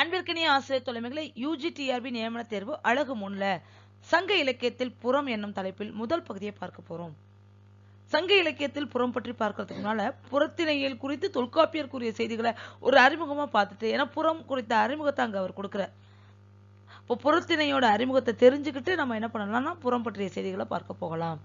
அன்பிற்கினிய ஆசிரியர் தலைமைகளை UG TRP நியமன தேர்வு அழகு முன்ல சங்க இலக்கியத்தில் புறம் என்னும் தலைப்பில் முதல் பகுதியை பார்க்க போறோம். சங்க இலக்கியத்தில் புறம் பற்றி பார்க்கறதுக்கு முன்னால குறித்து தொல்காப்பியர் கூறிய செய்திகளை ஒரு அறிமுகமா பார்த்துட்டு ஏன்னா புறம் குறித்த அறிமுகத்தை அங்க அவர் கொடுக்கிறார். இப்போ புறத்திணையோட அறிமுகத்தை தெரிஞ்சுக்கிட்டு நம்ம என்ன பண்ணலாம்னா புறம் பற்றிய செய்திகளை பார்க்க போகலாம்.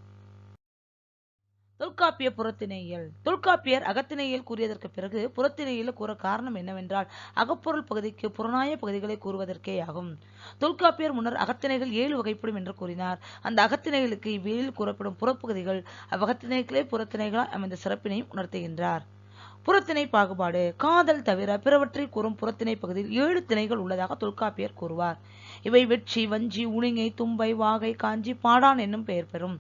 தொல்காப்பிய புறத்திணையியல் தொல்காப்பியர் அகத்திணையில் கூறியதற்கு பிறகு புறத்திணையில் கூற காரணம் என்னவென்றால் அகப்பொருள் பகுதிக்கு புறநாய பகுதிகளை கூறுவதற்கே ஆகும். தொல்காப்பியர் முன்னர் அகத்திணைகள் ஏழு வகைப்படும் என்று கூறினார். அந்த அகத்திணைகளுக்கு இவ்வேழில் கூறப்படும் புறப்பகுதிகள் அவ்வகத்திணைகளே புறத்திணைகளால் அமைந்த சிறப்பினையும் உணர்த்துகின்றார். புறத்திணை பாகுபாடு. காதல் தவிர பிறவற்றை கூறும் புறத்திணை பகுதியில் ஏழு திணைகள் உள்ளதாக தொல்காப்பியர் கூறுவார். இவை வெற்றி வஞ்சி உணிங்கை தும்பை வாகை காஞ்சி பாடான் என்னும் பெயர் பெறும்.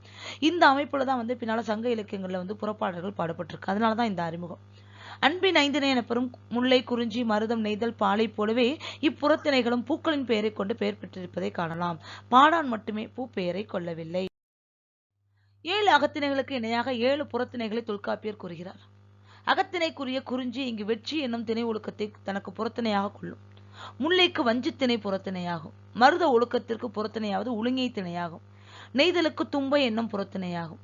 இந்த அமைப்புல தான் வந்து பின்னால சங்க இலக்கியங்கள்ல வந்து புறப்பாடல்கள் பாடப்பட்டிருக்கு. அதனாலதான் இந்த அறிமுகம். அன்பின் ஐந்தினை எனப்பெறும் முல்லை குறிஞ்சி மருதம் நெய்தல் பாலை போலவே இப்புறத்திணைகளும் பூக்களின் பெயரை கொண்டு பெயர் பெற்றிருப்பதை காணலாம். பாடான் மட்டுமே பூ பெயரை கொள்ளவில்லை. ஏழு அகத்திணைகளுக்கு இணையாக ஏழு புறத்திணைகளை தொல்காப்பியர் கூறுகிறார். அகத்திணைக்குரிய குறிஞ்சி இங்கு வெற்றி என்னும் திணை ஒழுக்கத்தை தனக்கு புறத்திணையாக கொள்ளும். முல்லைக்கு வஞ்சித்திணை புறத்திணையாகும். மருத ஒழுக்கத்திற்கு புறத்திணையாவது உளுங்கை திணையாகும். நெய்தலுக்கு தும்பை என்னும் புறத்திணையாகும்.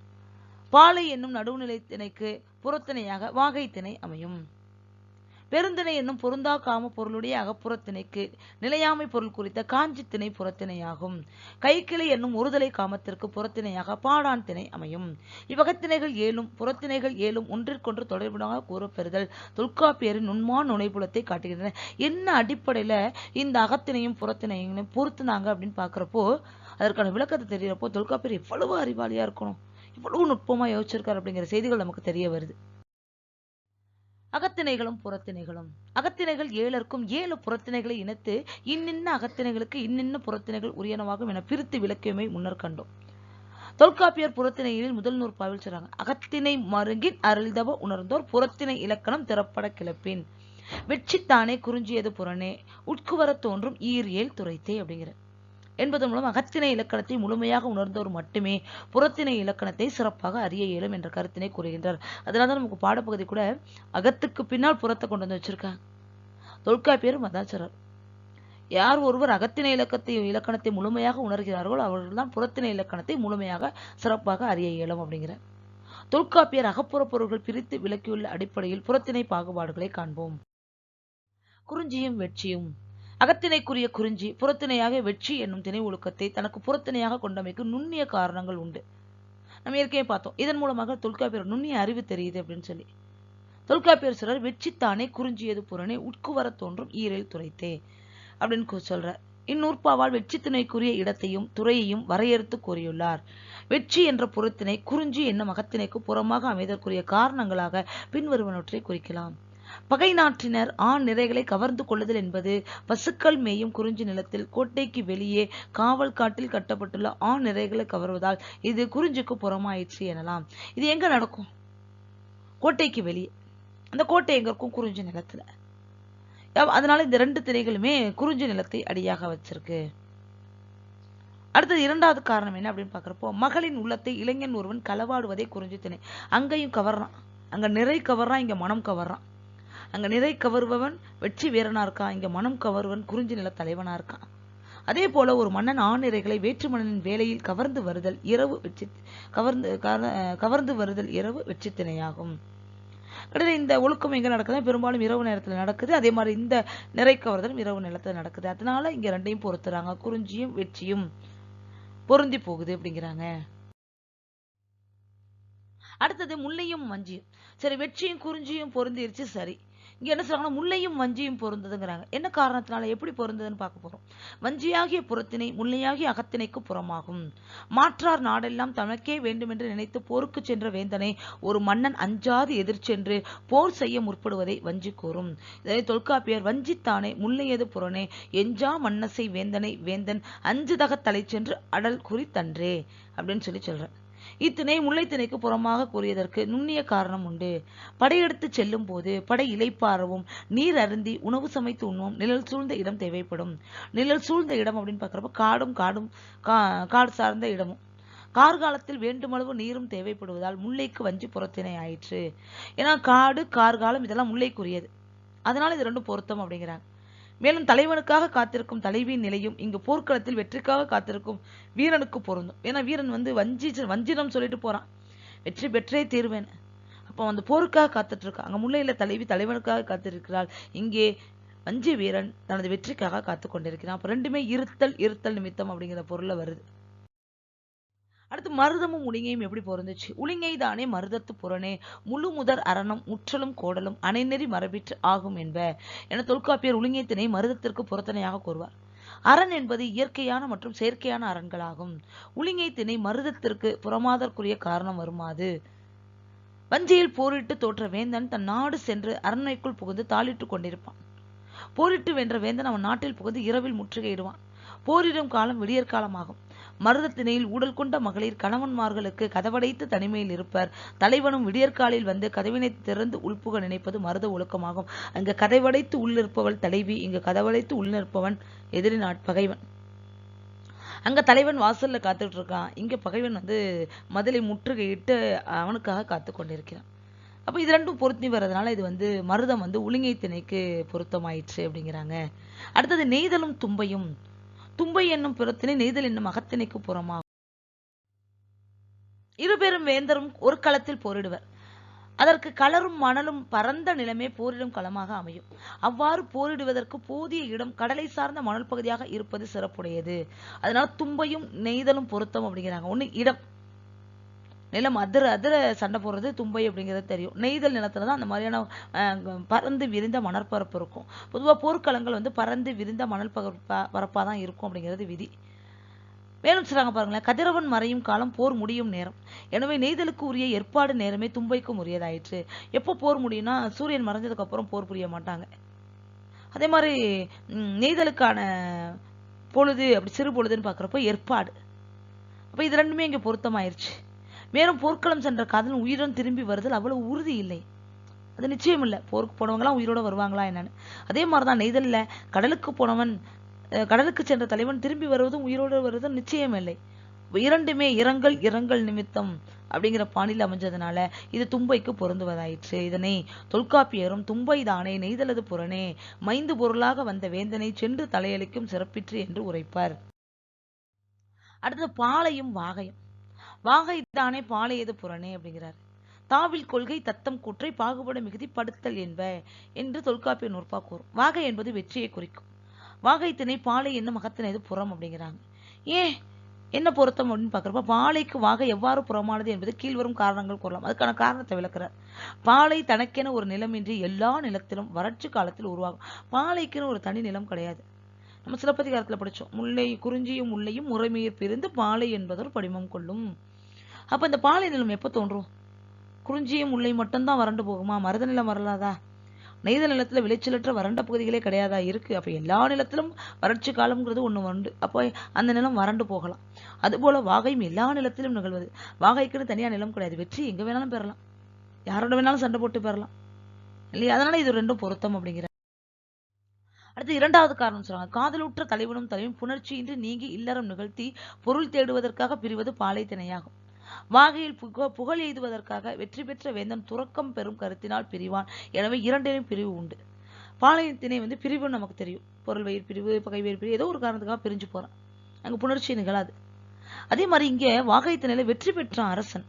பாலை என்னும் நடுவுநிலை திணைக்கு புறத்திணையாக வாகை திணை அமையும். பெருந்திணை என்னும் பொருந்தா காம பொருளுடைய அகப்புறத்திணைக்கு நிலையாமை பொருள் குறித்த காஞ்சி திணை புறத்திணையாகும். கைக்கிளை என்னும் ஒருதலை காமத்திற்கு புறத்திணையாக பாடான் திணை அமையும். இவ்வகத்திணைகள் ஏழும் புறத்திணைகள் ஏழும் ஒன்றிற்கொன்று தொடர்புடாக கூறப்பெறுதல். தொல்காப்பியரின் நுண்மான் நுழைப்புலத்தை காட்டுகின்றன. என்ன அடிப்படையில இந்த அகத்திணையும் புறத்திணையும் பொருத்துனாங்க அப்படின்னு பாக்குறப்போ அதற்கான விளக்கத்தை தெரியறப்போ தொல்காப்பியர் எவ்வளவு அறிவாளியா இருக்கணும். இவ்வளவு நுட்பமா யோசிச்சிருக்காரு அப்படிங்கிற செய்திகள் நமக்கு தெரிய வருது. அகத்திணைகளும் புறத்திணைகளும். அகத்திணைகள் ஏழருக்கும் ஏழு புறத்திணைகளை இணைத்து இன்னின்ன அகத்திணைகளுக்கு இன்னின்ன புறத்திணைகள் உரியனவாகும் என பிரித்து விளக்கியமை முன்னர் கண்டோம். தொல்காப்பியர் புறத்திணையில் முதல் நூற்பாவில் சொல்றாங்க அகத்திணை மருங்கின் அருள்தவ உணர்ந்தோர் புறத்திணை இலக்கணம் திறப்பட கிளப்பின். வெற்றித்தானே குறிஞ்சியது புறனே உட்குவர தோன்றும் ஈரியல் துரைத்தே அப்படிங்கிற என்பதன் மூலம் அகத்திணை இலக்கணத்தை முழுமையாக உணர்ந்தவர் மட்டுமே புறத்திணை இலக்கணத்தை சிறப்பாக அறிய இயலும் என்ற கருத்தினை கூறுகின்றார். அதனாலதான் நமக்கு பாடப்பகுதி கூட அகத்துக்கு பின்னால் புறத்தை கொண்டு வந்து வச்சிருக்காங்க. தொல்காப்பியரும் மதாச்சாரர் யார் ஒருவர் அகத்திணை இலக்கத்தை இலக்கணத்தை முழுமையாக உணர்கிறார்களோ அவர்கள்தான் புறத்திணை இலக்கணத்தை முழுமையாக சிறப்பாக அறிய இயலும் அப்படிங்கிற தொல்காப்பியர் அகப்புற பொருள்கள் பிரித்து விளக்கியுள்ள அடிப்படையில் புறத்திணை பாகுபாடுகளை காண்போம். குறிஞ்சியும் வெற்றியும். அகத்திணைக்குரிய குறிஞ்சி புறத்திணையாக வெற்றி என்னும் திணை ஒழுக்கத்தை தனக்கு புறத்திணையாக கொண்டமைக்கு நுண்ணிய காரணங்கள் உண்டு. நம்ம ஏற்கனவே பார்த்தோம். இதன் மூலமாக தொல்காப்பியர் நுண்ணிய அறிவு தெரியுது அப்படின்னு சொல்லி. தொல்காப்பியர் சொல்றார் வெற்றித்தானே குறிஞ்சியது புறனே உட்குவர தோன்றும் ஈரில் துரைத்தே அப்படின்னு சொல்றார். இந்நூற்பாவால் வெற்றி துணைக்குரிய இடத்தையும் துறையையும் வரையறுத்து கூறியுள்ளார். வெற்றி என்ற புறத்தினை குறிஞ்சி என்னும் அகத்திணைக்கு புறமாக அமைதற்குரிய காரணங்களாக பின்வருவனவற்றை குறிக்கலாம். பகை நாட்டினர் ஆண் நிறைகளை கவர்ந்து கொள்ளுதல் என்பது பசுக்கள் மேயும் குறிஞ்சி நிலத்தில் கோட்டைக்கு வெளியே காவல் காட்டில் கட்டப்பட்டுள்ள ஆண் நிறைகளை கவர்வதால் இது குறிஞ்சிக்கு புறமாயிற்று எனலாம். இது எங்க நடக்கும்? கோட்டைக்கு வெளியே. அந்த கோட்டை எங்க இருக்கும்? குறிஞ்சி நிலத்துல. அதனால இந்த ரெண்டு திணைகளுமே குறிஞ்சி நிலத்தை அடியாக வச்சிருக்கு. அடுத்தது இரண்டாவது காரணம் என்ன அப்படின்னு பாக்குறப்போ மகளின் உள்ளத்தை இளைஞன் ஒருவன் களவாடுவதை குறிஞ்சி திணை. அங்கேயும் கவர்றான். அங்க நிறை கவர்றான் இங்க மனம் கவர்றான். அங்க நிறை கவர்பவன் வெற்றி வீரனா இருக்கான் இங்க மனம் கவர்வன் குறிஞ்சி நில தலைவனா இருக்கான் அதே போல ஒரு மன்னன் ஆணிரைகளை வேற்று மன்னனின் வேலையில் கவர்ந்து வருதல் இரவு வெற்றி கவர்ந்து கவர்ந்து வருதல் இரவு வெற்றி திணையாகும். அடுத்து இந்த ஒழுக்கம் எங்க நடக்குது பெரும்பாலும் இரவு நேரத்தில் நடக்குது. அதே மாதிரி இந்த நிறை கவர்தலும் இரவு நிலத்துல நடக்குது. அதனால இங்க ரெண்டையும் பொறுத்துறாங்க குறிஞ்சியும் வெற்றியும் பொருந்தி போகுது அப்படிங்கிறாங்க. அடுத்தது முல்லையும் மஞ்சியும். சரி வெற்றியும் குறிஞ்சியும் பொருந்திருச்சு சரி. இங்க என்ன சொல்றாங்கன்னா முல்லையும் வஞ்சியும் பொருந்ததுங்கிறாங்க. என்ன காரணத்தினால எப்படி பொருந்ததுன்னு பார்க்க போறோம். வஞ்சியாகிய புறத்தினை முல்லையாகிய அகத்தினைக்கு புறமாகும். மாற்றார் நாடெல்லாம் தனக்கே வேண்டுமென்று நினைத்து போருக்கு சென்ற வேந்தனை ஒரு மன்னன் அஞ்சாது எதிர்ச்சென்று போர் செய்ய முற்படுவதை வஞ்சி கூறும். இதனை தொல்காப்பியர் வஞ்சித்தானே முல்லையது புறனே எஞ்சா மன்னசை வேந்தனை வேந்தன் அஞ்சுதக தலை சென்று அடல் குறித்தன்றே அப்படின்னு சொல்லி சொல்றேன் இத்திணை முல்லைத்திணைக்கு புறமாக கூறியதற்கு நுண்ணிய காரணம் உண்டு. படையெடுத்து செல்லும் போது படை இலைப்பாறவும் நீர் அருந்தி உணவு சமைத்து உண்ணும் நிழல் சூழ்ந்த இடம் தேவைப்படும். நிழல் சூழ்ந்த இடம் அப்படின்னு பார்க்குறப்ப காடும் காடும் காடு சார்ந்த இடமும். கார்காலத்தில் வேண்டுமளவு நீரும் தேவைப்படுவதால் முல்லைக்கு வஞ்சி புறத்திணை ஆயிற்று. ஏன்னா காடு கார்காலம் இதெல்லாம் முல்லைக்குரியது. அதனால இது ரெண்டும் பொருத்தம் அப்படிங்கிறாங்க. மேலும் தலைவனுக்காக காத்திருக்கும் தலைவியின் நிலையும் இங்கு போர்க்களத்தில் வெற்றிக்காக காத்திருக்கும் வீரனுக்கு பொருந்தும். ஏன்னா வீரன் வந்து வஞ்சி வஞ்சினம் சொல்லிட்டு போறான். வெற்றி பெற்றே தீர்வேன். அப்போ அந்த போருக்காக காத்துட்டு இருக்கா அங்க முல்லையில தலைவி தலைவனுக்காக காத்திருக்கிறாள். இங்கே வஞ்சி வீரன் தனது வெற்றிக்காக காத்து கொண்டிருக்கிறான் அப்ப ரெண்டுமே இருத்தல் இருத்தல் நிமித்தம் அப்படிங்கிற பொருளில் வருது. அடுத்து மருதமும் உளிங்கையும் எப்படி பொருந்துச்சு? உளிங்கை தானே மருதத்து புறனே. முழு முதற் அரணம் முற்றலும் கோடலும் அணைநெறி மரபிற்று ஆகும் என்ப. என தொல்காப்பியர் உளிங்கைத்தினை மருதத்திற்கு பொருத்தனையாக கூறுவார். அரண் என்பது இயற்கையான மற்றும் செயற்கையான அரண்களாகும் உளிங்கை திணை மருதத்திற்கு புறமாதற்குரிய காரணம் வருமாது. வஞ்சியில் போரிட்டு தோற்ற வேந்தன் தன் நாடு சென்று அரண்மைக்குள் புகுந்து தாளிட்டுக் கொண்டிருப்பான். போரிட்டு வென்ற வேந்தன் அவன் நாட்டில் புகுந்து இரவில் முற்றுகையிடுவான். போரிடும் காலம் விடியற் காலமாகும். மருதத்திணையில் ஊடல் கொண்ட மகளிர் கணவன்மார்களுக்கு கதவடைத்து தனிமையில் இருப்பர். தலைவனும் விடியற்காலில் வந்து கதவினை திறந்து உள்புக நினைப்பது மருத ஒழுக்கமாகும். அங்கு கதவடைத்து உள்ளிருப்பவள் தலைவி இங்கு கதவடைத்து உள் நிற்பவன் எதிரி நாட் பகைவன். அங்க தலைவன் வாசல்ல காத்துட்டு இருக்கான் இங்க பகைவன் வந்து மதிலை முற்றுகையிட்டு அவனுக்காக காத்து கொண்டிருக்கிறான். அப்ப இது ரெண்டும் பொருத்தி வர்றதுனால இது வந்து மருதம் வந்து உளிங்கை திணைக்கு பொருத்தமாயிற்று அப்படிங்கிறாங்க. அடுத்தது நெய்தலும் தும்பையும் தும்பை என்னும் புறத்தினை நெய்தல் என்னும் அகத்திணைக்கு புறமாகும். இருபெரும் வேந்தரும் ஒரு களத்தில் போரிடுவர். அதற்கு களரும் மணலும் பரந்த நிலமே போரிடும் களமாக அமையும். அவ்வாறு போரிடுவதற்கு போதிய இடம் கடலை சார்ந்த மணல் பகுதியாக இருப்பது சிறப்புடையது. அதனால தும்பையும் நெய்தலும் பொருத்தம் அப்படிங்கிறாங்க. ஒண்ணு இடம். நிலம் அதிர அதிர சண்டை போடுறது தும்பை அப்படிங்கிறது தெரியும். நெய்தல் நிலத்தில் தான் அந்த மாதிரியான பறந்து விரிந்த மணற்பரப்பு இருக்கும். பொதுவாக போர்க்களங்கள் வந்து பறந்து விரிந்த மணல் பரப்பா தான் இருக்கும் அப்படிங்கிறது விதி. மேலும் சொல்றாங்க பாருங்களேன் கதிரவன் மறையும் காலம் போர் முடியும் நேரம். எனவே நெய்தலுக்கு உரிய ஏற்பாடு நேரமே தும்பைக்கும் உரியதாயிற்று. எப்போ போர் முடியும்னா சூரியன் மறைஞ்சதுக்கு அப்புறம் போர் புரிய மாட்டாங்க. அதே மாதிரி நெய்தலுக்கான பொழுது அப்படி சிறு பொழுதுன்னு பார்க்குறப்போ ஏற்பாடு. அப்போ இது ரெண்டுமே இங்கே பொருத்தமாயிருச்சு. மேலும் போர்க்களம் சென்ற காதலன் உயிருடன் திரும்பி வருதல் அவ்வளவு உறுதி இல்லை. அது நிச்சயம் இல்லை. போருக்கு போனவங்களாம் உயிரோட வருவாங்களா என்னன்னு. அதே மாதிரிதான் நெய்தல்ல கடலுக்கு போனவன் அஹ், கடலுக்கு சென்ற தலைவன் திரும்பி வருவதும் உயிரோடு வருவதும் நிச்சயம் இல்லை. இரண்டுமே இரங்கல் இரங்கல் நிமித்தம் அப்படிங்கிற பாணியில் அமைஞ்சதுனால இது தும்பைக்கு பொருந்துவதாயிற்று. இதனை தொல்காப்பியரும் தும்பை தானே நெய்தலது புறனே மைந்து பொருளாக வந்த வேந்தனை சென்று தலையளிக்கும் சிறப்பிற்று என்று உரைப்பார். அடுத்தது பாலையும் வாகையும். வாகை தானே புறனே அப்படிங்கிறார். தாவில் கொள்கை தத்தம் கூற்றை பாகுபட மிகுதி படுத்தல் என்ப என்று தொல்காப்பிய நூற்பா கூறும். வாகை என்பது வெற்றியை குறிக்கும். வாகைத்தினை பாலை என்னும் மகத்தினது புறம் அப்படிங்கிறாங்க. ஏன்? என்ன பொருத்தம் அப்படின்னு பார்க்குறப்ப பாலைக்கு வாகை எவ்வாறு புறமானது என்பது கீழ்வரும் காரணங்கள் கூறலாம். அதுக்கான காரணத்தை விளக்குறார். பாலை தனக்கென ஒரு நிலமின்றி எல்லா நிலத்திலும் வறட்சி காலத்தில் உருவாகும். பாலைக்குன்னு ஒரு தனி நிலம் கிடையாது. நம்ம சிலப்பதிகாரத்துல படிச்சோம். முல்லை குறிஞ்சியும் முல்லையும் முறைமையை பிரிந்து பாலை என்பதொரு படிமம் கொள்ளும். அப்ப இந்த பாலை நிலம் எப்ப தோன்றும்? குறிஞ்சியும் முல்லை மட்டும்தான் வறண்டு போகுமா? மருத நிலம் வரலாதா? நெய்த நிலத்துல விளைச்சலற்ற வறண்ட பகுதிகளே கிடையாதா? இருக்கு. அப்ப எல்லா நிலத்திலும் வறட்சி காலம்ங்கிறது ஒண்ணு உண்டு அப்போ அந்த நிலம் வறண்டு போகலாம். அதுபோல வாகையும் எல்லா நிலத்திலும் நிகழ்வது. வாகைக்குன்னு தனியா நிலம் கிடையாது. வெற்றி எங்க வேணாலும் பெறலாம். யாரோட வேணாலும் சண்டை போட்டு பெறலாம். இல்லையா? அதனால இது ரெண்டும் பொருத்தம் அப்படிங்கிற. அடுத்து இரண்டாவது காரணம் சொல்றாங்க. காதலுற்ற தலைவனும் தலைவன் புணர்ச்சியின்றி நீங்கி இல்லறம் நிகழ்த்தி பொருள் தேடுவதற்காக பிரிவது பாலை திணையாகும். வாகையில் புக புகழ் எய்துவதற்காக வெற்றி பெற்ற வேந்தன் துறக்கம் பெறும் கருத்தினால் பிரிவான். எனவே இரண்டிலும் பிரிவு உண்டு. பாளையத்தினை வந்து பிரிவு நமக்கு தெரியும். பொருள் வயிறு பிரிவு பகை பிரிவு ஏதோ ஒரு காரணத்துக்காக பிரிஞ்சு போறான். அங்கே புணர்ச்சி நிகழாது. அதே மாதிரி இங்கே வாகைத்திணையில வெற்றி பெற்றான் அரசன்.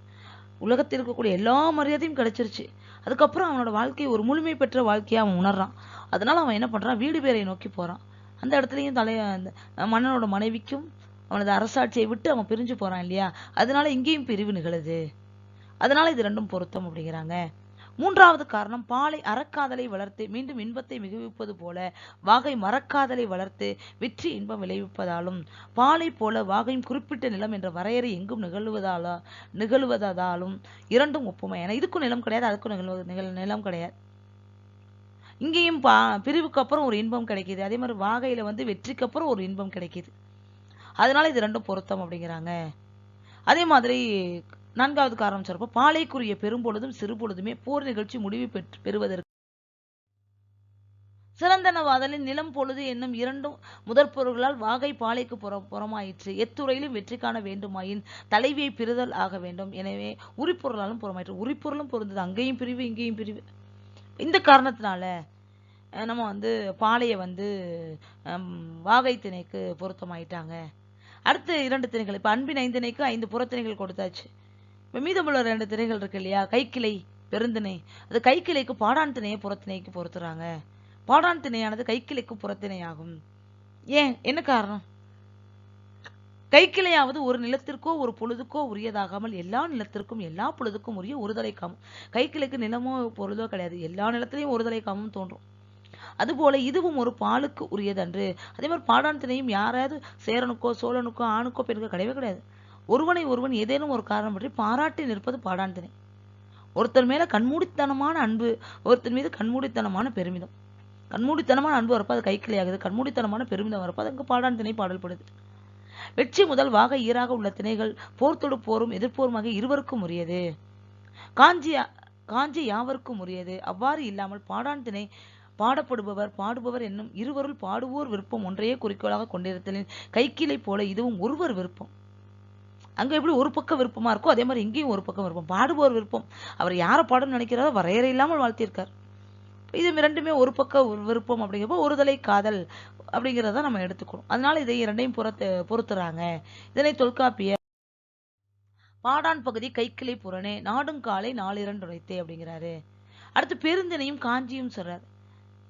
உலகத்தில் இருக்கக்கூடிய எல்லா மரியாதையும் கிடைச்சிருச்சு. அதுக்கப்புறம் அவனோட வாழ்க்கை ஒரு முழுமை பெற்ற வாழ்க்கையை அவன் உணர்றான். அதனால அவன் என்ன பண்றான்? வீடு பேரை நோக்கி போறான். அந்த இடத்துலையும் தலைய அந்த மன்னனோட மனைவிக்கும் அவனது அரசாட்சியை விட்டு அவன் பிரிஞ்சு போறான் இல்லையா? அதனால இங்கேயும் பிரிவு நிகழுது. அதனால இது ரெண்டும் பொருத்தம் அப்படிங்கிறாங்க. மூன்றாவது காரணம் பாலை அறக்காதலை வளர்த்து மீண்டும் இன்பத்தை மிகுவிப்பது போல வாகை மறக்காதலை வளர்த்து வெற்றி இன்பம் விளைவிப்பதாலும் பாலை போல வாகையும் குறிப்பிட்ட நிலம் என்ற வரையறை எங்கும் நிகழ்வதால நிகழ்வதாலும் இரண்டும் ஒப்புமை. ஏன்னா இதுக்கும் நிலம் கிடையாது அதுக்கும் நிகழ்வது நிகழ் நிலம் கிடையாது. இங்கேயும் பா பிரிவுக்கு அப்புறம் ஒரு இன்பம் கிடைக்கிது. அதே மாதிரி வாகையில வந்து வெற்றிக்கு அப்புறம் ஒரு இன்பம் கிடைக்கிது. அதனால இது ரெண்டும் பொருத்தம் அப்படிங்கிறாங்க. அதே மாதிரி நான்காவது காரணம் சொல்றப்போ பாலைக்குரிய பெரும்பொழுதும் சிறுபொழுதுமே போர் நிகழ்ச்சி முடிவு பெற்று பெறுவதற்கு சிறந்தனவாதலின் நிலம் பொழுது என்னும் இரண்டும் முதற் பொருள்களால் வாகை பாலைக்கு புற புறமாயிற்று. எத்துறையிலும் வெற்றி காண வேண்டுமாயின் தலைவியை பிரிதல் ஆக வேண்டும். எனவே உரிப்பொருளாலும் புறமாயிற்று. உரிப்பொருளும் பொருந்தது. அங்கேயும் பிரிவு இங்கேயும் பிரிவு. இந்த காரணத்தினால நம்ம வந்து பாலையை வந்து வாகை திணைக்கு பொருத்தமாயிட்டாங்க. அடுத்து இரண்டு திணைகள். இப்ப அன்பின் ஐந்திணைக்கு ஐந்து புறத்திணைகள் கொடுத்தாச்சு. இப்போ மீதமுள்ள ரெண்டு திணைகள் இருக்கு இல்லையா? கைக்கிளை பெருந்திணை. அது கைக்கிளைக்கு பாடான் திணையை புறத்திணைக்கு பொருத்துறாங்க பாடான் திணையானது கைக்கிளைக்கு புறத்திணை ஆகும் ஏன்? என்ன காரணம்? கைக்கிளையாவது ஒரு நிலத்திற்கோ ஒரு பொழுதுக்கோ உரியதாகாமல் எல்லா நிலத்திற்கும் எல்லா பொழுதுக்கும் உரிய ஒருதலை காமம். கைக்கிளைக்கு நிலமோ பொழுதோ கிடையாது. எல்லா நிலத்திலையும் ஒருதலை காமம் தோன்றும். அதுபோல இதுவும் ஒரு பாலுக்கு உரியதன்று. அதே மாதிரி பாடான் திணையும் யாராவது சேரனுக்கோ சோழனுக்கோ ஆணுக்கோ பெண்ணுக்கோ கிடையவே கிடையாது. ஒருவனை ஒருவன் ஏதேனும் ஒரு காரணம் பற்றி பாராட்டி நிற்பது பாடான் திணை ஒருத்தர் மேல கண்மூடித்தனமான அன்பு ஒருத்தர் மீது கண்மூடித்தனமான பெருமிதம். கண்மூடித்தனமான அன்பு வரப்போ அது கைக்கிளையாகுது. கண்மூடித்தனமான பெருமிதம் வரப்போ அது அங்கே பாடான் திணை பாடல்படுது வெற்றி முதல் வாக ஈராக உள்ள திணைகள் போர் தொடுப்போரும் எதிர்ப்போருமாக இருவருக்கும் உரியது. காஞ்சி காஞ்சி யாவருக்கும் உரியது. அவ்வாறு இல்லாமல் பாடான் திணை பாடப்படுபவர் பாடுபவர் என்னும் இருவருள் பாடுவோர் விருப்பம் ஒன்றையே குறிக்கோளாக கொண்டிருத்தலின் கைக்கிளை போல இதுவும் ஒருவர் விருப்பம். அங்க எப்படி ஒரு பக்கம் விருப்பமா இருக்கோ அதே மாதிரி இங்கேயும் ஒரு பக்கம் விருப்பம். பாடுபவர் விருப்பம். அவர் யாரை பாடணும்னு நினைக்கிறாரோ வரையறை இல்லாமல் வாழ்த்தியிருக்கார். இது இரண்டுமே ஒரு பக்க விருப்பம் அப்படிங்கிறப்போ ஒருதலை காதல் அப்படிங்கிறத நம்ம எடுத்துக்கணும். அதனால இதை இரண்டையும் பொறுத்து பொறுத்துறாங்க இதனை தொல்காப்பிய பாடான் பகுதி கைக்கிளை புறனே நாடும் காலை நாளிரண்டு உரைத்தே அப்படிங்கிறாரு. அடுத்து பெருந்தினையும் காஞ்சியும் சொல்றாரு.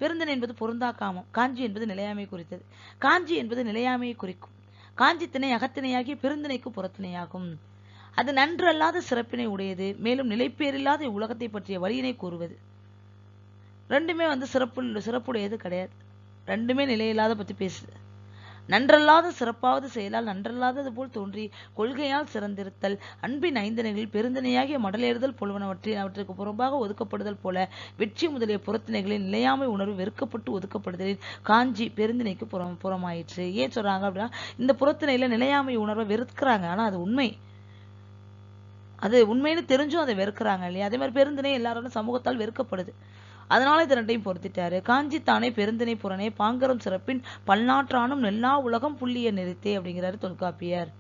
பெருந்திணை என்பது பொருந்தா காமம் காஞ்சி என்பது நிலையாமை குறித்தது. காஞ்சி என்பது நிலையாமையை குறிக்கும். காஞ்சி திணை அகத்திணையாகிய பெருந்திணைக்கு புறத்திணையாகும். அது நன்றல்லாத சிறப்பினை உடையது மேலும் நிலைப்பேரில்லாத உலகத்தை பற்றிய வழியினை கூறுவது. ரெண்டுமே வந்து சிறப்பு சிறப்புடையது கிடையாது. ரெண்டுமே நிலையில்லாத பற்றி பேசுது. நன்றல்லாத சிறப்பாவது செயலால் நன்றல்லாதது போல் தோன்றி கொள்கையால் சிறந்திருத்தல். அன்பின் ஐந்தனைகளில் பெருந்தனையாகிய மடலேறுதல் பொழுவனவற்றின் அவற்றுக்கு புறம்பாக ஒதுக்கப்படுதல் போல வெற்றி முதலிய புறத்திணைகளில் நிலையாமை உணர்வு வெறுக்கப்பட்டு ஒதுக்கப்படுதலில் காஞ்சி பெருந்திணைக்கு புறம் புறமாயிற்று. ஏன் சொல்றாங்க அப்படின்னா இந்த புறத்திணையில நிலையாமை உணர்வை வெறுக்கிறாங்க. ஆனா அது உண்மை. அது உண்மைன்னு தெரிஞ்சும் அதை வெறுக்கிறாங்க இல்லையா? அதே மாதிரி பெருந்திணை எல்லாரோட சமூகத்தால் வெறுக்கப்படுது. அதனால இது பொறுத்திட்டாரு காஞ்சி தானே பெருந்திணை புறனே பாங்கரம் சிறப்பின் பல்நாற்றானும் நெல்லா உலகம் புள்ளிய நிறுத்தே அப்படிங்கிறாரு தொல்காப்பியர்.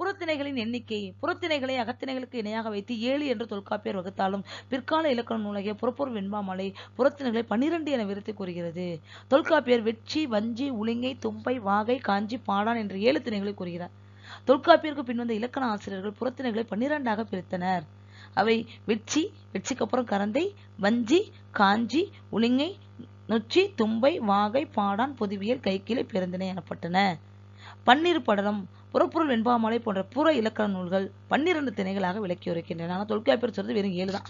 புறத்திணைகளின் எண்ணிக்கை புறத்திணைகளை அகத்திணைகளுக்கு இணையாக வைத்து ஏழு என்று தொல்காப்பியர் வகுத்தாலும் பிற்கால இலக்கண நூலகிய புறப்பொருள் வெண்பாமலை புறத்திணைகளை பன்னிரண்டு என விருத்தி கூறுகிறது. தொல்காப்பியர் வெட்சி வஞ்சி உளிங்கை தும்பை வாகை காஞ்சி பாடான் என்ற ஏழு திணைகளை கூறுகிறார். தொல்காப்பியருக்கு பின்வந்த இலக்கண ஆசிரியர்கள் புறத்திணைகளை பன்னிரண்டாக பிரித்தனர். அவை வெட்சி வெட்சிக்கு அப்புறம் கரந்தை வஞ்சி காஞ்சி உளிங்கை நொச்சி தும்பை வாகை பாடான் பொதுவியல் கைக்கிளை பிறந்தன எனப்பட்டன. பன்னிரு படலம் புறப்பொருள் வெண்பாமலை போன்ற புற இலக்கண நூல்கள் பன்னிரண்டு திணைகளாக விளக்கி உரைக்கின்றன ஆனால் தொல்காப்பியர் சொல்றது வெறும் ஏழு தான்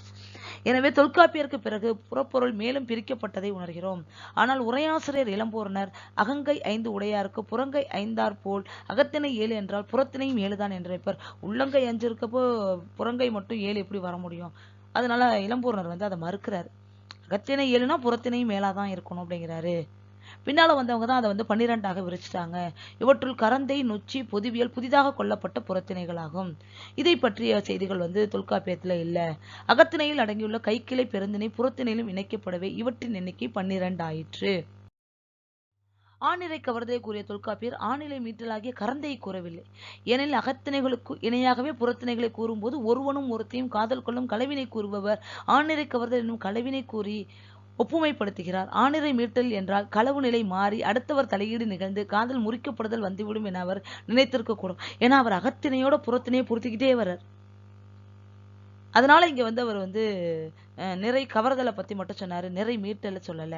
எனவே தொல்காப்பியருக்கு பிறகு புறப்பொருள் மேலும் பிரிக்கப்பட்டதை உணர்கிறோம். ஆனால் உரையாசிரியர் இளம்பூரணர் அகங்கை ஐந்து உடையாருக்கு புறங்கை ஐந்தார் போல் அகத்திணை ஏழு என்றால் புறத்தினையும் ஏழுதான் என்று வைப்பர் உள்ளங்கை அஞ்சு இருக்கப்போ புறங்கை மட்டும் ஏழு எப்படி வர முடியும்? அதனால இளம்பூரணர் வந்து அதை மறுக்கிறார். அகத்திணை ஏழுனா புறத்தினையும் மேலாதான் இருக்கணும் அப்படிங்கிறாரு. பின்னால வந்தவங்க தான் அதை வந்து பன்னிரெண்டாக விரிச்சிட்டாங்க. இவற்றுள் கரந்தை நொச்சி பொதுவியல் புதிதாக கொல்லப்பட்ட புறத்திணைகளாகும். இதை பற்றிய செய்திகள் வந்து தொல்காப்பியத்துல இல்லை. அகத்திணையில் அடங்கியுள்ள கைக்கிளை பெருந்திணை புறத்திணையிலும் இணைக்கப்படவே இவற்றின் எண்ணிக்கை பன்னிரண்டு ஆயிற்று ஆணிரை கவர்தலை கூறிய தொல்காப்பியர் ஆணிலை மீட்டலாகிய கரந்தையை கூறவில்லை. ஏனெனில் அகத்திணைகளுக்கு இணையாகவே புறத்திணைகளை கூறும்போது ஒருவனும் ஒருத்தையும் காதல் கொள்ளும் கலவினை கூறுபவர். ஆணிரை கவர்தல் என்னும் கலவினை கூறி ஒப்புமைப்படுத்துகிறார். ஆணிரை மீட்டல் என்றால் களவு நிலை மாறி அடுத்தவர் தலையீடு நிகழ்ந்து காதல் முறிக்கப்படுதல் வந்துவிடும் என அவர் நினைத்திருக்கக்கூடும். ஏன்னா அவர் அகத்தினையோட புறத்தினையே பொருத்திக்கிட்டே வர்றார். அதனால இங்க வந்து அவர் வந்து அஹ், நிறை கவர்தலை பத்தி மட்டும் சொன்னாரு. நிறை மீட்டலை சொல்லல.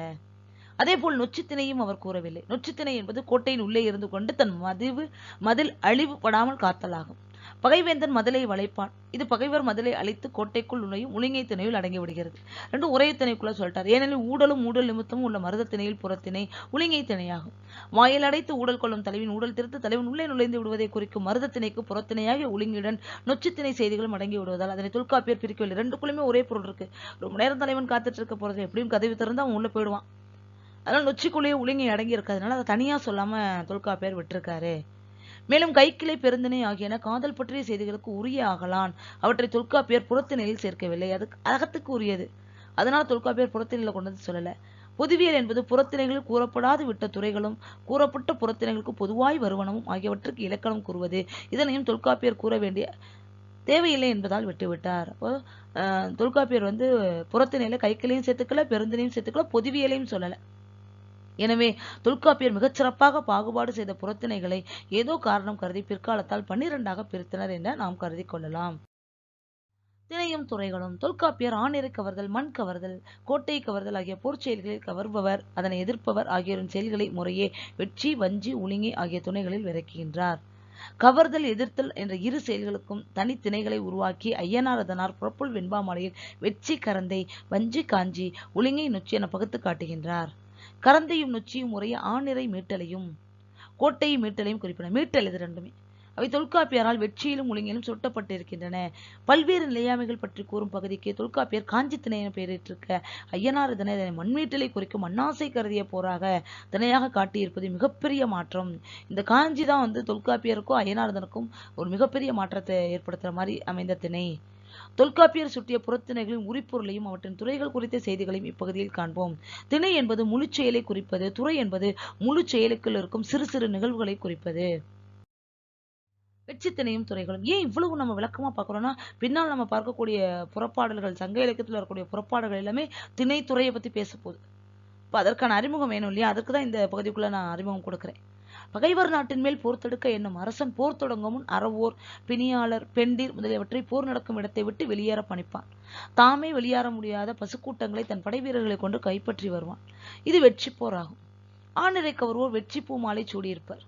அதே போல் நொச்சித்திணையும் அவர் கூறவில்லை. நொச்சித்திணை என்பது கோட்டையின் உள்ளே இருந்து கொண்டு தன் மதிவு மதில் அழிவுபடாமல் காத்தலாகும். பகைவேந்தன் மதிலை வளைப்பான். இது பகைவர் மதிலை அழித்து கோட்டைக்குள் நுழையும் உளிங்கை திணையில் அடங்கி விடுகிறது. ரெண்டு ஒரே திணைக்குள்ள சொல்லிட்டார். ஏனெனில் ஊடலும் ஊடல் நிமித்தமும் உள்ள மருத திணையில் புறத்திணை உளிங்கை திணையாகும். வாயில் அடைத்து ஊடல் கொள்ளும் தலைவின் ஊடல் திருத்து தலைவன் உள்ளே நுழைந்து விடுவதை குறிக்கும் மருத திணைக்கு புறத்திணையாகிய உளிங்குடன் நொச்சித்திணை செய்திகளும் அடங்கி விடுவதால் அதனை தொல்காப்பியர் பிரிக்கவில்லை. ரெண்டுக்குள்ளுமே ஒரே பொருள் இருக்கு. ரொம்ப நேரம் தலைவன் காத்துட்டு இருக்க போறது எப்படியும் கதவு திறந்து அவன் உள்ள போயிடுவான். அதனால நொச்சிக்குள்ளேயே உளிங்கை அடங்கி இருக்கிறதுனால அதை தனியா சொல்லாம தொல்காப்பியர் விட்டுருக்காரு. மேலும் கைக்கிளை பெருந்திணை ஆகியன காதல் பற்றிய செய்திகளுக்கு உரிய ஆகலான். அவற்றை தொல்காப்பியர் புறத்திணையில் சேர்க்கவில்லை. அது அகத்துக்கு உரியது. அதனால தொல்காப்பியர் புறத்திணையில கொண்டு வந்து சொல்லலை. பொதுவியல் என்பது புறத்திணைகளில் கூறப்படாது விட்ட துறைகளும் கூறப்பட்ட புறத்திணைகளுக்கு பொதுவாய் வருவனமும் ஆகியவற்றுக்கு இலக்கணம் கூறுவது. இதனையும் தொல்காப்பியர் கூற வேண்டிய தேவையில்லை என்பதால் விட்டுவிட்டார். அப்போ தொல்காப்பியர் வந்து புறத்திணையில கைக்கிளையும் சேர்த்துக்கல பெருந்தினையும் சேர்த்துக்கல பொதுவியலையும் சொல்லலை. எனவே தொல்காப்பியர் மிகச்சிறப்பாக பாகுபாடு செய்த புறத்திணைகளை ஏதோ காரணம் கருதி பிற்காலத்தால் பன்னிரண்டாக பிரித்தனர் என நாம் கருதி கொள்ளலாம். திணையும் துறைகளும் தொல்காப்பியர் ஆணிரை கவர்தல் மண் கவர்தல் கோட்டை கவர்தல் ஆகிய போர் செயல்களில் கவர்பவர் அதனை எதிர்ப்பவர் ஆகியோரின் செயல்களை முறையே வெற்றி வஞ்சி உளிங்கி ஆகிய துணைகளில் விளக்குகின்றார். கவர்தல் எதிர்த்தல் என்ற இரு செயல்களுக்கும் தனி திணைகளை உருவாக்கி ஐயனாரதனார் புறப்புள் வெண்பாமாலையில் வெற்றி கரந்தை வஞ்சி காஞ்சி உளிங்கை நொச்சி என பகுத்து காட்டுகின்றார். கரந்தையும் நொச்சியும் முறையே ஆணிரை மீட்டலையும் கோட்டையும் மீட்டலையும் குறிப்பிட மீட்டல் இது ரெண்டுமே. அவை தொல்காப்பியரால் வெற்றியிலும் ஒழுங்கிலும் சுட்டப்பட்டிருக்கின்றன பல்வேறு நிலையாமைகள் பற்றி கூறும் பகுதிக்கு தொல்காப்பியர் காஞ்சி திணை என பெயரிட்டிருக்க ஐயனார் திணை இதனை மண்மீட்டலை குறிக்கும் மண்ணாசை கருதிய போராக திணையாக காட்டியிருப்பது மிகப்பெரிய மாற்றம். இந்த காஞ்சி தான் வந்து தொல்காப்பியருக்கும் ஐயனார்தனுக்கும் ஒரு மிகப்பெரிய மாற்றத்தை ஏற்படுத்துற மாதிரி அமைந்த திணை. தொல்காப்பியர் சுட்டிய புறத்திணைகளின் உரிப்பொருளையும் அவற்றின் துறைகள் குறித்த செய்திகளையும் இப்பகுதியில் காண்போம். திணை என்பது முழு செயலை குறிப்பது துறை என்பது முழு செயலுக்குள் இருக்கும் சிறு சிறு நிகழ்வுகளை குறிப்பது. வெற்றி திணையும் துறைகளும். ஏன் இவ்வளவு நம்ம விளக்கமா பார்க்குறோம்னா பின்னால் நம்ம பார்க்கக்கூடிய புறப்பாடல்கள் சங்க இலக்கியத்தில் வரக்கூடிய புறப்பாடல்கள் எல்லாமே திணை துறையை பத்தி பேச போகுது. இப்போ அதற்கான அறிமுகம் வேணும் இல்லையா? அதுக்கு தான் இந்த பகுதிக்குள்ள நான் அறிமுகம் கொடுக்குறேன். பகைவர் நாட்டின் மேல் போர் தடுக்க என்னும் அரசன் போர் தொடங்கும் முன் அறவோர் பிணியாளர் பெண்டீர் முதலியவற்றை போர் நடக்கும் இடத்தை விட்டு வெளியேற பணிப்பான். தாமே வெளியேற முடியாத பசுக்கூட்டங்களை தன் படை வீரர்களை கொண்டு கைப்பற்றி வருவான். இது வெற்றி போர் ஆகும். ஆணிரை கவர்வோர் வெற்றி பூ மாலை சூடியிருப்பர்.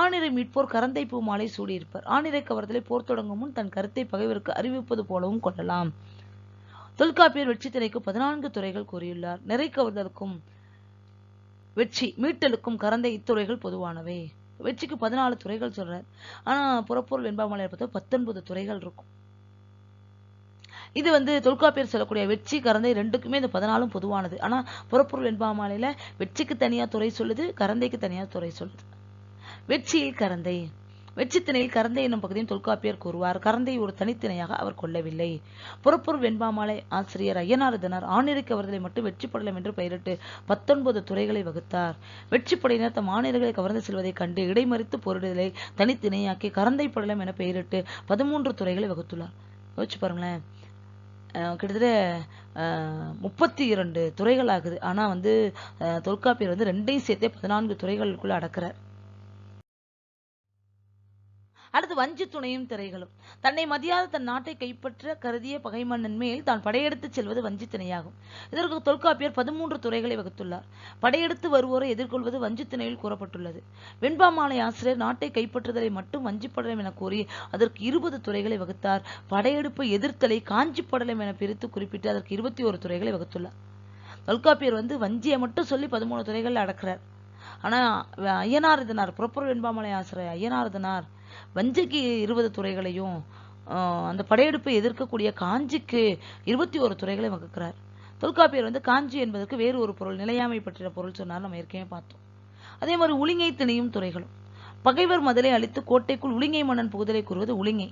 ஆணிரை மீட்போர் கரந்தை பூ மாலை சூடியிருப்பர். ஆணிரை கவர்தலை போர் தொடங்கும் முன் தன் கருத்தை பகைவருக்கு அறிவிப்பது போலவும் கொள்ளலாம். தொல்காப்பியர் வெற்றி திரைக்கு பதினான்கு துறைகள் கூறியுள்ளார். நிறை கவர்தலுக்கும் வெற்றி மீட்டலுக்கும் கரந்தை இத்துறைகள் பொதுவானவை. வெற்றிக்கு பதினாலு துறைகள் சொல்றார். ஆனா புறப்பொருள் வெண்பாமலை பார்த்தா பத்தொன்பது துறைகள் இருக்கும். இது வந்து தொல்காப்பியர் சொல்லக்கூடிய வெற்றி கரந்தை ரெண்டுக்குமே இந்த பதினாலும் பொதுவானது. ஆனா புறப்பொருள் வெண்பாமாலையில வெற்றிக்கு தனியா துறை சொல்லுது கரந்தைக்கு தனியா துறை சொல்லுது. வெற்றியில் கரந்தை வெற்றி திணையில் கரந்தை என்னும் பகுதியும் தொல்காப்பியர் கூறுவார். கரந்தை ஒரு தனித்திணையாக அவர் கொள்ளவில்லை. புறப்பூர் வெண்பாமாலை ஆசிரியர் ஐயனாரதனார் ஆணிருக்கு அவர்களை மட்டும் வெற்றி படலம் என்று பெயரிட்டு பத்தொன்பது துறைகளை வகுத்தார். வெற்றி படையினர் தம் ஆணிரைகளை கவர்ந்து செல்வதைக் கண்டு இடைமறித்து போரிடுதலை தனித்திணையாக்கி கரந்தை படலம் என பெயரிட்டு பதிமூன்று துறைகளை வகுத்துள்ளார். யோசிச்சு பாருங்களேன். கிட்டத்தட்ட முப்பத்தி இரண்டு துறைகள் ஆகுது. ஆனால் வந்து தொல்காப்பியர் வந்து ரெண்டையும் சேர்த்தே பதினான்கு துறைகளுக்குள்ளே அடக்கிறார். அடுத்து வஞ்சி துணையும் திரைகளும். தன்னை மதியாத தன் நாட்டை கைப்பற்ற கருதிய பகைமன்னன் மேல் தான் படையெடுத்துச் செல்வது வஞ்சி திணையாகும். இதற்கு தொல்காப்பியர் பதிமூன்று துறைகளை வகுத்துள்ளார். படையெடுத்து வருவோரை எதிர்கொள்வது வஞ்சி திணையில் கூறப்பட்டுள்ளது. வெண்பாமாலை ஆசிரியர் நாட்டை கைப்பற்றுதலை மட்டும் வஞ்சி படலம் என கூறி அதற்கு இருபது துறைகளை வகுத்தார். படையெடுப்பு எதிர்த்தலை காஞ்சிப்படலம் என பிரித்து குறிப்பிட்டு அதற்கு இருபத்தி ஒரு துறைகளை வகுத்துள்ளார். தொல்காப்பியர் வந்து வஞ்சியை மட்டும் சொல்லி பதிமூணு துறைகள் அடக்குறார். ஐயனார் இதனார். புறப்பொருள் வெண்பாமலை ஆசிரியர் ஐயனாரதனார் வஞ்சிக்கு இருபது துறைகளையும் அந்த படையெடுப்பை எதிர்க்கக்கூடிய காஞ்சிக்கு இருபத்தி ஒரு துறைகளை வகுக்கிறார். தொல்காப்பியர் வந்து காஞ்சி என்பதற்கு வேறு ஒரு பொருள் நிலையாமை பற்றிய பொருள் சொன்னார் நம்ம ஏற்கனவே பார்த்தோம். அதே மாதிரி உளிங்கை திணையும் துறைகளும். பகைவர் மதிலை அழித்து கோட்டைக்குள் உளிங்கை மன்னன் புகுதலை கூறுவது உளிங்கை.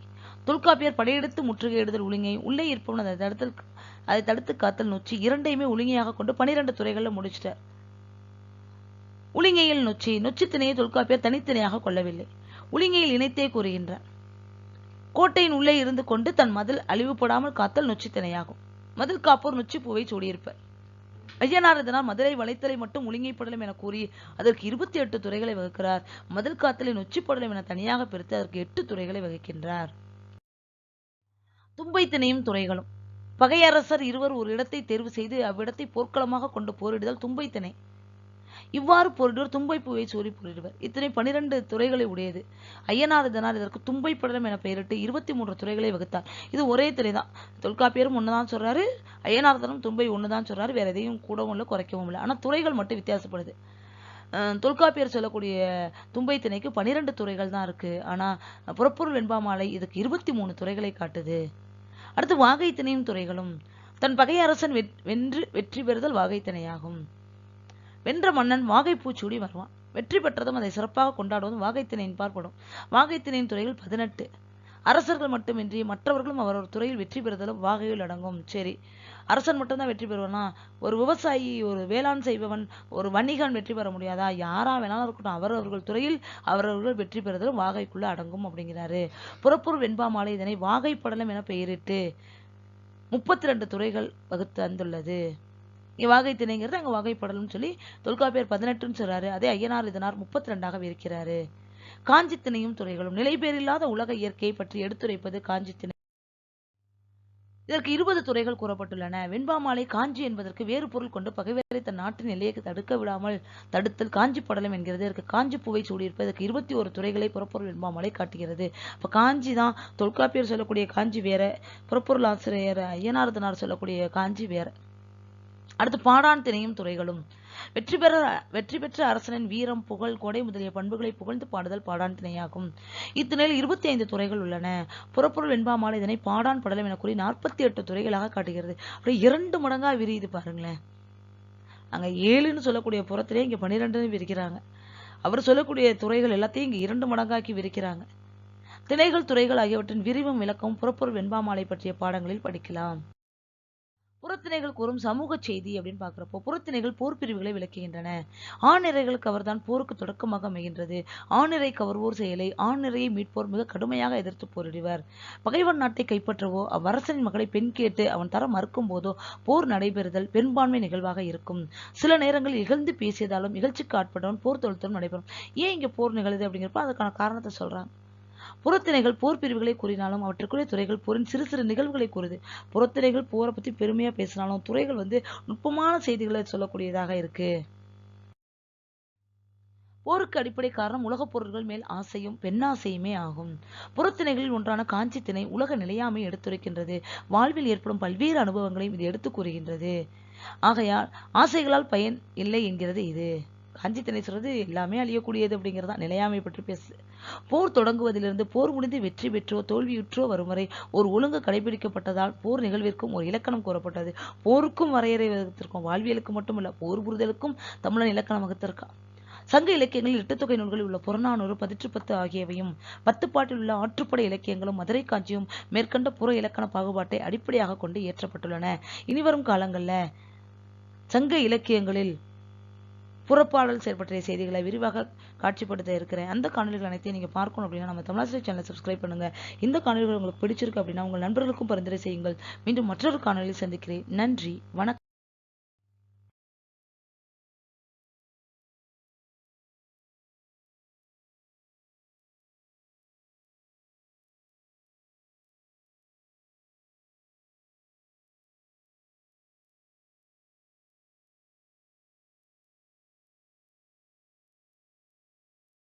தொல்காப்பியர் படையெடுத்து முற்றுகையிடுதல் உளிங்கை. உள்ளே இருப்பவன் அதை தடுத்தல் அதை தடுத்து காத்தல் நொச்சி இரண்டையுமே உளிங்கையாக கொண்டு பனிரெண்டு துறைகளில் முடிச்சிட்டார். உளிங்கையில் நொச்சி நொச்சி திணையை தொல்காப்பியர் தனித்திணையாக கொள்ளவில்லை. உளிங்கையில் இணைத்தே கூறுகின்றார். கோட்டையின் உள்ளே இருந்து கொண்டு தன் மதில் அழிவுபடாமல் காத்தல் நொச்சித்தனையாகும். மதில் காப்போர் நொச்சி பூவை சூடியிருப்பர். ஐயனாரதனார் மதுரை வளைத்தலை மட்டும் ஒழுங்கை படலம் என கூறி அதற்கு இருபத்தி எட்டு துறைகளை வகுக்கிறார். மதில் காத்தலை நொச்சி படலம் என தனியாக பிரித்து அதற்கு எட்டு துறைகளை வகுக்கின்றார். தும்பை திணையும் துறைகளும். பகையரசர் இருவர் ஒரு இடத்தை தேர்வு செய்து அவ்விடத்தை போர்க்களமாக கொண்டு போரிடுதல் தும்பை திணை. இவ்வாறு போரிடுவர் தும்பை பூவை சூறி பொருடுவர் இத்தனை பனிரெண்டு துறைகளை உடையது. ஐயனாரதனார் இதற்கு தும்பை படலம் என பெயரிட்டு இருபத்தி மூன்று துறைகளை வகுத்தார். இது ஒரே துறை தான் தொல்காப்பியரும் ஒன்றுதான் சொல்றாரு ஐயனாரதனும் தும்பை ஒன்றுதான் சொல்றாரு வேற எதையும் கூடவும் இல்லை குறைக்கவும் இல்லை. ஆனால் துறைகள் மட்டும் வித்தியாசப்படுது. தொல்காப்பியர் சொல்லக்கூடிய தும்பை திணைக்கு பனிரெண்டு துறைகள் தான் இருக்கு. ஆனா புறப்பொருள் வெண்பாமாலை இதுக்கு இருபத்தி மூணு துறைகளை காட்டுது. அடுத்து வாகை திணையும் துறைகளும். தன் பகை அரசன் வென்று வெற்றி பெறுதல் வாகை திணையாகும். வென்ற மன்னன் வாகை பூச்சூடி வருவான். வெற்றி பெற்றதும் அதை சிறப்பாக கொண்டாடுவதும் வாகைத்திணையின் பார்ப்படும். வாகைத்திணையின் துறையில் பதினெட்டு. அரசர்கள் மட்டுமின்றி மற்றவர்களும் அவரவர் துறையில் வெற்றி பெறுதலும் வாகையில் அடங்கும். சரி அரசன் மட்டும்தான் வெற்றி பெறுவானா? ஒரு விவசாயி ஒரு வேளாண் செய்பவன் ஒரு வணிகன் வெற்றி பெற முடியாதா? யாரா வேணாலும் இருக்கட்டும் அவரவர்கள் துறையில் அவரவர்கள் வெற்றி பெறுதலும் வாகைக்குள்ள அடங்கும் அப்படிங்கிறாரு. புறப்பூர் வெண்பா மாலை இதனை வாகை படலம் என பெயரிட்டு முப்பத்தி ரெண்டு துறைகள் வகுத்து வந்துள்ளது வாகை திணைங்கிறது அங்க வகைப்படலும்னு சொல்லி தொல்காப்பியர் பதினெட்டுன்னு சொல்றாரு. அதே ஐயனார் இதனார் முப்பத்தி ரெண்டாக இருக்கிறாரு காஞ்சி திணையும் துறைகளும் நிலைபேறில்லாத உலக இயற்கையை பற்றி எடுத்துரைப்பது காஞ்சி திணை. இதற்கு இருபது துறைகள் கூறப்பட்டுள்ளன. வெண்பாமாலை காஞ்சி என்பதற்கு வேறு பொருள் கொண்டு பகைவரை தன் நாட்டின் நிலையை தடுக்க விடாமல் தடுத்தல் காஞ்சி படலம் என்கிறது. இதற்கு காஞ்சி பூவை சூடியிருப்பதற்கு இருபத்தி ஒரு துறைகளை புறப்பொருள் வெண்பாமாலை காட்டுகிறது. அப்ப காஞ்சி தான் தொல்காப்பியர் சொல்லக்கூடிய காஞ்சி வேற புறப்பொருள் ஆசிரியர் ஐயனார்தனார் சொல்லக்கூடிய காஞ்சி வேற. அடுத்து பாடான் திணையும் துறைகளும். வெற்றி பெற வெற்றி பெற்ற அரசனின் வீரம் புகழ் கொடை முதலிய பண்புகளை புகழ்ந்து பாடுதல் பாடான் திணையாகும். இத்திணையில் இருபத்தி ஐந்து துறைகள் உள்ளன. புறப்பொருள் வெண்பாமாலை இதனை பாடான் படலம் என கூறி நாற்பத்தி எட்டு துறைகளாக காட்டுகிறது. அப்படியே இரண்டு மடங்கா விரியுது பாருங்களேன். அங்க ஏழுன்னு சொல்லக்கூடிய புறத்திலே இங்க பன்னிரெண்டுன்னு விரிக்கிறாங்க. அவர் சொல்லக்கூடிய துறைகள் எல்லாத்தையும் இங்க இரண்டு மடங்காக்கி விரிக்கிறாங்க. திணைகள் துறைகள் ஆகியவற்றின் விரிவும் விளக்கம் புறப்பொருள் வெண்பாமாலை பற்றிய பாடங்களில் படிக்கலாம். புறத்திணைகள் கூறும் சமூக செய்தி அப்படின்னு பார்க்குறப்போ புறத்திணைகள் போர் பிரிவுகளை விளக்குகின்றன. ஆணிரைகளுக்கு அவர்தான் போருக்கு தொடக்கமாக அமைகின்றது. ஆணிரை கவர்வோர் செயலை ஆணிரையை மீட்போர் மிக கடுமையாக எதிர்த்து போரிடுவர். பகைவன் நாட்டை கைப்பற்றவோ அவ்வரசனின் மகளை பெண் கேட்டு அவன் தர மறுக்கும் போதோ போர் நடைபெறுதல் பெரும்பான்மை நிகழ்வாக இருக்கும். சில நேரங்களில் இகழ்ந்து பேசியதாலும் இகழ்ச்சிக்கு ஆட்பட்டவன் போர் தொழுத்தலும் நடைபெறும். ஏன் இங்க போர் நிகழுது அப்படிங்கிறப்ப அதுக்கான காரணத்தை சொல்றாங்க. புறத்திணைகள் போர் பிரிவுகளை கூறினாலும் அவற்றுக்குரிய துறைகள் போரின் சிறு சிறு நிகழ்வுகளை கூறுது. புறத்திணைகள் போரை பத்தி பெருமையா பேசினாலும் துறைகள் வந்து நுட்பமான செய்திகளை சொல்லக்கூடியதாக இருக்கு. போருக்கு அடிப்படை காரணம் உலகப் பொருள்கள் மேல் ஆசையும் பெண்ணாசையுமே ஆகும். புறத்திணைகளில் ஒன்றான காஞ்சி திணை உலக நிலையாமை எடுத்துரைக்கின்றது. வாழ்வில் ஏற்படும் பல்வேறு அனுபவங்களையும் இது எடுத்து கூறுகின்றது. ஆகையால் ஆசைகளால் பயன் இல்லை என்கிறது இது. காஞ்சி திணை சொல்றது எல்லாமே அழியக்கூடியது அப்படிங்கிறது தான் நிலையாமை பற்றி பேசு. போர் தொடங்குவதிலிருந்து போர் முடிந்து வெற்றி பெற்றோ தோல்வியுற்றோ வரும் வரை ஒரு ஒழுங்கு கடைபிடிக்கப்பட்டதால் போர் நிகழ்விற்கும் ஒரு இலக்கணம் கூறப்பட்டது. போருக்கும் வரையறை வகுத்திருக்கும். வாழ்வியலுக்கு மட்டுமல்ல போர் புரிதலுக்கும் தமிழன் இலக்கணம் வகுத்திருக்கான் சங்க இலக்கியங்களில் எட்டுத்தொகை நூல்களில் உள்ள புறநானூறு பதிற்றுப்பத்து ஆகியவையும் பத்துப்பாட்டில் உள்ள ஆற்றுப்படை இலக்கியங்களும் மதுரை காஞ்சியும் மேற்கண்ட புற இலக்கண பாகுபாட்டை அடிப்படையாக கொண்டு இயற்றப்பட்டுள்ளன. இனிவரும் காலங்களில் சங்க இலக்கியங்களில் புறப்பாடல் செயற்பற்றிய செய்திகளை விரிவாக காட்சிப்படுத்த இருக்கிறேன். அந்த காணொலிகள் அனைத்தையும் நீங்க பார்க்கணும் அப்படின்னா நம்ம தமிழாசிரியர் சேனலை சப்ஸ்கிரைப் பண்ணுங்க. இந்த காணொலிகள் உங்களுக்கு பிடிச்சிருக்கு அப்படின்னா உங்கள் நண்பர்களுக்கும் பரிந்துரை செய்யுங்கள். மீண்டும் மற்றொரு காணொலியில் சந்திக்கிறேன். நன்றி. வணக்கம்.